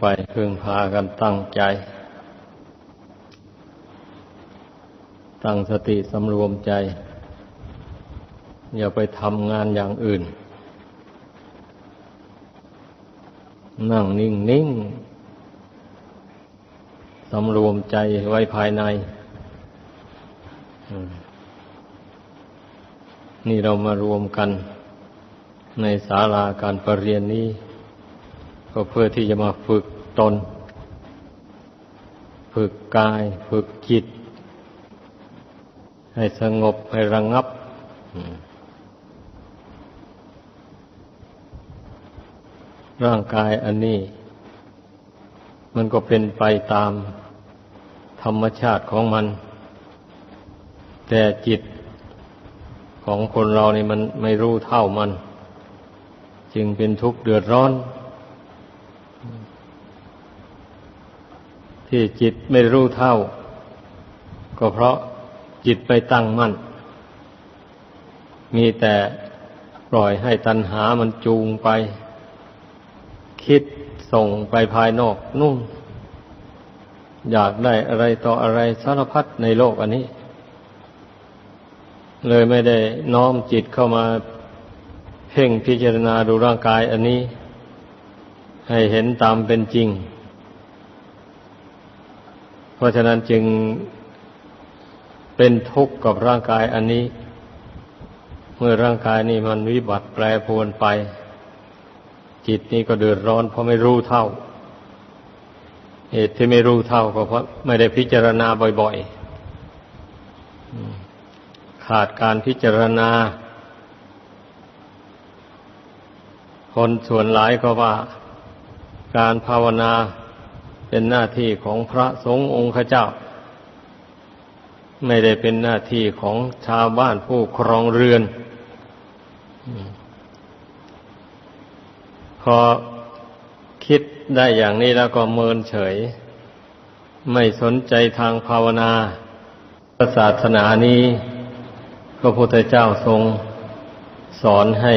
ไปพึงพากันตั้งใจ ตั้งสติสำรวมใจ อย่าไปทำงานอย่างอื่น นั่งนิ่งนิ่งสำรวมใจไว้ภายใน นี่เรามารวมกันในศาลาการประเรียนนี้ ก็เพื่อที่จะมาฝึกตน ฝึกกาย ฝึกจิต ให้สงบให้ระงงับ ร่างกายอันนี้ มันก็เป็นไปตามธรรมชาติของมัน แต่จิตของคนเรานี่มันไม่รู้เท่ามัน จึงเป็นทุกข์เดือดร้อน ที่จิตไม่รู้เท่า ก็เพราะจิตไปตั้งมั่น มีแต่ปล่อยให้ตัณหามันจูงไป คิดส่งไปภายนอกนู่นอยากได้อะไรต่ออะไรสารพัดในโลกอันนี้ เลยไม่ได้น้อมจิตเข้ามาเพ่งพิจารณาดูร่างกายอันนี้ ให้เห็นตามเป็นจริง เพราะฉะนั้นจึงเป็นทุกข์กับร่างกายอันนี้ เมื่อร่างกายนี้มันวิบัติแปรปรวนไป จิตนี้ก็เดือดร้อนเพราะไม่รู้เท่า เหตุที่ไม่รู้เท่าก็เพราะไม่ได้พิจารณาบ่อยๆ ขาดการพิจารณา คนส่วนหลายก็ว่าการภาวนา เป็นหน้าที่ของพระสงฆ์องค์เจ้า ไม่ได้เป็นหน้าที่ของชาวบ้านผู้ครองเรือนพอคิดได้อย่างนี้แล้วก็เมินเฉย ไม่สนใจทางภาวนาศาสนานี้ พระพุทธเจ้าทรงสอนให้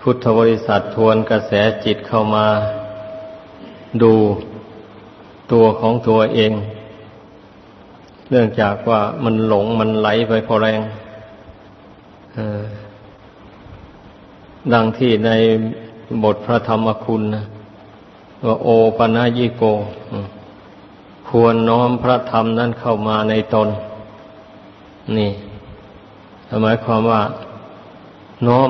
พุทธบริษัททวนกระแสจิตเข้ามา ดู ตัวของตัวเอง เนื่องจากว่ามันหลงมันไหลไปพอแรงดังที่ในบทพระธรรมคุณนะว่าโอปนายิโก ควรน้อมพระธรรมนั้นเข้ามาในตน นี่หมายความว่า น้อม